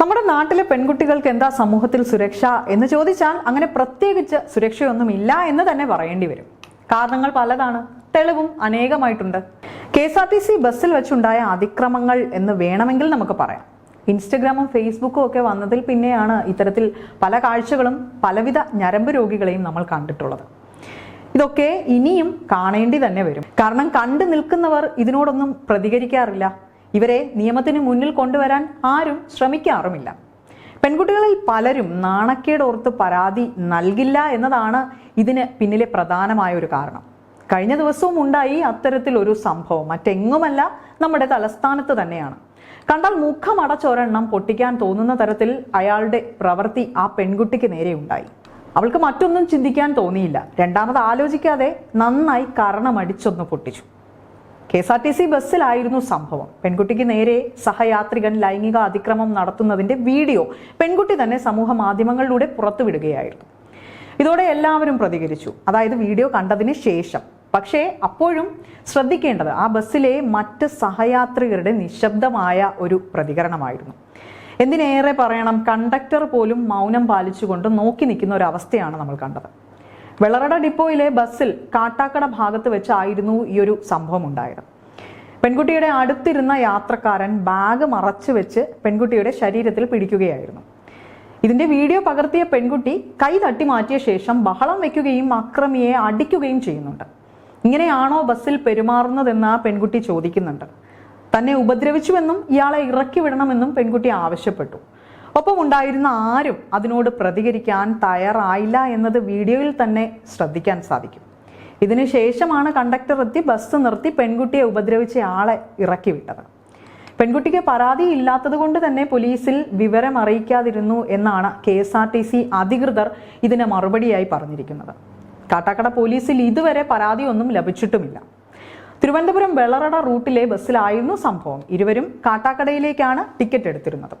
നമ്മുടെ നാട്ടിലെ പെൺകുട്ടികൾക്ക് എന്താ സമൂഹത്തിൽ സുരക്ഷ എന്ന് ചോദിച്ചാൽ അങ്ങനെ പ്രത്യേകിച്ച് സുരക്ഷയൊന്നും ഇല്ല എന്ന് തന്നെ പറയേണ്ടി വരും. കാരണങ്ങൾ പലതാണ്. തെളിവും അനേകമായിട്ടുണ്ട്. K S R T C ബസ്സിൽ വെച്ചുണ്ടായ അതിക്രമങ്ങൾ എന്ന് വേണമെങ്കിൽ നമുക്ക് പറയാം. ഇൻസ്റ്റഗ്രാമും ഫേസ്ബുക്കും ഒക്കെ വന്നതിൽ പിന്നെയാണ് ഇത്തരത്തിൽ പല കാഴ്ചകളും പലവിധ ഞരമ്പ് രോഗികളെയും നമ്മൾ കണ്ടിട്ടുള്ളത്. ഇതൊക്കെ ഇനിയും കാണേണ്ടി തന്നെ വരും. കാരണം കണ്ടു നിൽക്കുന്നവർ ഇതിനോടൊന്നും പ്രതികരിക്കാറില്ല. ഇവരെ നിയമത്തിന് മുന്നിൽ കൊണ്ടുവരാൻ ആരും ശ്രമിക്കാറുമില്ല. പെൺകുട്ടികളിൽ പലരും നാണക്കേട് ഓർത്ത് പരാതി നൽകില്ല എന്നതാണ് ഇതിന് പിന്നിലെ പ്രധാനമായ ഒരു കാരണം. കഴിഞ്ഞ ദിവസവും ഉണ്ടായി അത്തരത്തിൽ ഒരു സംഭവം. മറ്റെങ്ങുമല്ല നമ്മുടെ തലസ്ഥാനത്ത് തന്നെയാണ്. കണ്ടാൽ മുഖമടച്ചൊരെണ്ണം പൊട്ടിക്കാൻ തോന്നുന്ന തരത്തിൽ അയാളുടെ പ്രവൃത്തി ആ പെൺകുട്ടിക്ക് നേരെ ഉണ്ടായി. അവൾക്ക് മറ്റൊന്നും ചിന്തിക്കാൻ തോന്നിയില്ല. രണ്ടാമത് ആലോചിക്കാതെ നന്നായി കരണമടിച്ചൊന്ന് പൊട്ടിച്ചു. K S R T C ബസ്സിലായിരുന്നു സംഭവം. പെൺകുട്ടിക്ക് നേരെ സഹയാത്രികൻ ലൈംഗിക അതിക്രമം നടത്തുന്നതിന്റെ വീഡിയോ പെൺകുട്ടി തന്നെ സമൂഹ മാധ്യമങ്ങളിലൂടെ പുറത്തുവിടുകയായിരുന്നു. ഇതോടെ എല്ലാവരും പ്രതികരിച്ചു. അതായത് വീഡിയോ കണ്ടതിന് ശേഷം. പക്ഷേ അപ്പോഴും ശ്രദ്ധിക്കേണ്ടത് ആ ബസ്സിലെ മറ്റ് സഹയാത്രികരുടെ നിശബ്ദമായ ഒരു പ്രതികരണമായിരുന്നു. എന്തിനേറെ പറയണം കണ്ടക്ടർ പോലും മൗനം പാലിച്ചുകൊണ്ട് നോക്കി നിൽക്കുന്ന ഒരു അവസ്ഥയാണ് നമ്മൾ കണ്ടത്. വെള്ളറട ഡിപ്പോയിലെ ബസ്സിൽ കാട്ടാക്കട ഭാഗത്ത് വെച്ചായിരുന്നു ഈ ഒരു സംഭവം ഉണ്ടായത്. പെൺകുട്ടിയുടെ അടുത്തിരുന്ന യാത്രക്കാരൻ ബാഗ് മറച്ചു വെച്ച് പെൺകുട്ടിയുടെ ശരീരത്തിൽ പിടിക്കുകയായിരുന്നു. ഇതിന്റെ വീഡിയോ പകർത്തിയ പെൺകുട്ടി കൈ തട്ടി മാറ്റിയ ശേഷം ബഹളം വെക്കുകയും അക്രമിയെ അടിക്കുകയും ചെയ്യുന്നുണ്ട്. ഇങ്ങനെയാണോ ബസ്സിൽ പെരുമാറുന്നതെന്ന് ആ പെൺകുട്ടി ചോദിക്കുന്നുണ്ട്. തന്നെ ഉപദ്രവിച്ചുവെന്നും ഇയാളെ ഇറക്കി വിടണമെന്നും പെൺകുട്ടി ആവശ്യപ്പെട്ടു. ഒപ്പം ഉണ്ടായിരുന്ന ആരും അതിനോട് പ്രതികരിക്കാൻ തയ്യാറായില്ല എന്നത് വീഡിയോയിൽ തന്നെ ശ്രദ്ധിക്കാൻ സാധിക്കും. ഇതിനു ശേഷമാണ് കണ്ടക്ടർ എത്തി ബസ് നിർത്തി പെൺകുട്ടിയെ ഉപദ്രവിച്ച ആളെ ഇറക്കി വിട്ടത്. പെൺകുട്ടിക്ക് പരാതി ഇല്ലാത്തത് കൊണ്ട് തന്നെ പോലീസിൽ വിവരം അറിയിക്കാതിരുന്നു എന്നാണ് K S R T C അധികൃതർ ഇതിന് മറുപടിയായി പറഞ്ഞിരിക്കുന്നത്. കാട്ടാക്കട പോലീസിൽ ഇതുവരെ പരാതിയൊന്നും ലഭിച്ചിട്ടുമില്ല. തിരുവനന്തപുരം വെള്ളറട റൂട്ടിലെ ബസ്സിലായിരുന്നു സംഭവം. ഇരുവരും കാട്ടാക്കടയിലേക്കാണ് ടിക്കറ്റ് എടുത്തിരുന്നത്.